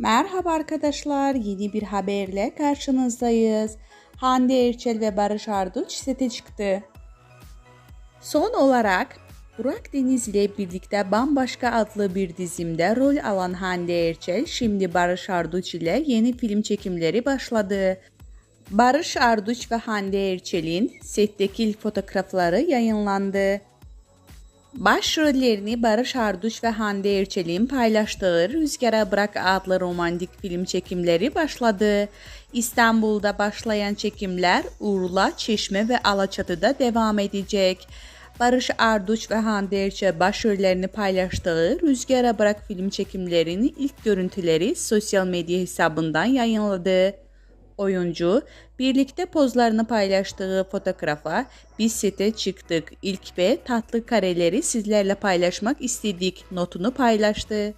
Merhaba arkadaşlar, yeni bir haberle karşınızdayız. Hande Erçel ve Barış Arduç sete çıktı. Son olarak Burak Deniz ile birlikte Bambaşka adlı bir dizimde rol alan Hande Erçel şimdi Barış Arduç ile yeni film çekimleri başladı. Barış Arduç ve Hande Erçel'in setteki ilk fotoğrafları yayınlandı. Başrollerini Barış Arduç ve Hande Erçel'in paylaştığı Rüzgara Bırak adlı romantik film çekimleri başladı. İstanbul'da başlayan çekimler Urla, Çeşme ve Alaçatı'da devam edecek. Barış Arduç ve Hande Erçel başrollerini paylaştığı Rüzgara Bırak film çekimlerinin ilk görüntüleri sosyal medya hesabından yayınladı. Oyuncu birlikte pozlarını paylaştığı fotoğrafa biz sete çıktık ilk ve tatlı kareleri sizlerle paylaşmak istedik notunu paylaştı.